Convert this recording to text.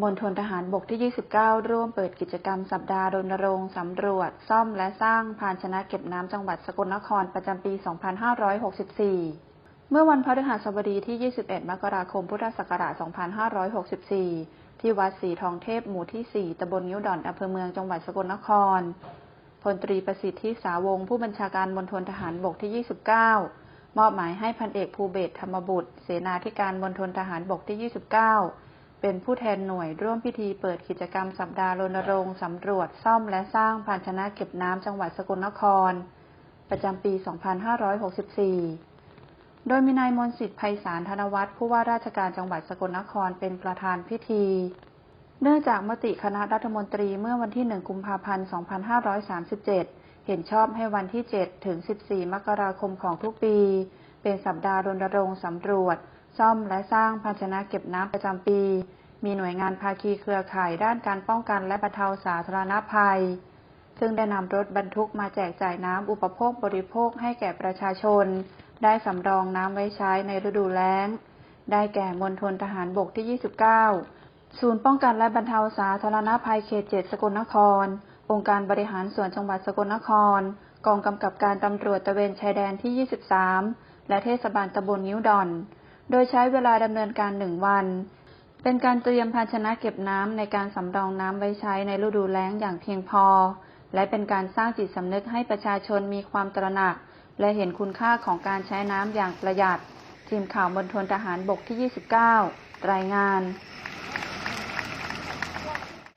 มณฑลทหารบกที่ 29 ร่วมเปิดกิจกรรมสัปดาห์รณรงค์สำรวจ ซ่อมและสร้างภาชนะเก็บน้ำจังหวัดสกลนครประจำปี 2564 เมื่อวันพฤหัสบดีที่ 21 มกราคม พุทธศักราช 2564 ที่วัดสีทองเทพหมู่ที่ 4ตำบลนิ้วดอนอำเภอเมืองจังหวัดสกลนคร พลตรีประสิทธิสาวงผู้บัญชาการมณฑลทหารบกที่ 29 มอบหมายให้พันเอกภูเบศธรรมบุตร เสนาธิการมณฑลทหารบกที่ 29 เป็นผู้แทนหน่วยร่วมพิธีเปิดกิจกรรมสัปดาห์รณรงค์สำรวจซ่อมและสร้างภาชนะเก็บน้ำจังหวัดสกลนคร ประจำปี 2564 โดยมีนายมนสิทธิ์ไพศาลธนวัฒน์ผู้ว่าราชการจังหวัดสกลนครเป็นประธานพิธี เนื่องจากมติคณะรัฐมนตรีเมื่อวันที่ 1 กุมภาพันธ์ 2537 เห็นชอบให้วันที่ 7 ถึง 14 มกราคมของทุกปี เป็นสัปดาห์รณรงค์สำรวจ ซ่อมและสร้างภาชนะเก็บน้ำประจำปี มีหน่วยงานภาคีเครือข่ายด้านการป้องกันและบรรเทาสาธารณภัย ซึ่งได้นำรถบรรทุกมาแจกจ่ายน้ำอุปโภคบริโภคให้แก่ประชาชน ได้สำรองน้ำไว้ใช้ในฤดูแล้ง ได้แก่มณฑลทหารบกที่ 29 ศูนย์ป้องกันและบรรเทาสาธารณภัยเขตเจ็ดสกลนคร องค์การบริหารส่วนจังหวัดสกลนคร กองกำกับการตำรวจตะเวนชายแดนที่ 23 และเทศบาลตำบลนิ้วดอน โดยใช้เวลาดำเนินการหนึ่งวัน เป็นการเตรียมภาชนะเก็บน้ำในการสำรองน้ำไว้ใช้ในฤดูแล้งอย่างเพียงพอ และเป็นการสร้างจิตสำนึกให้ประชาชนมีความตระหนัก และเห็นคุณค่าของการใช้น้ำอย่างประหยัด ทีมข่าวมณฑลทหารบกที่ 29 รายงาน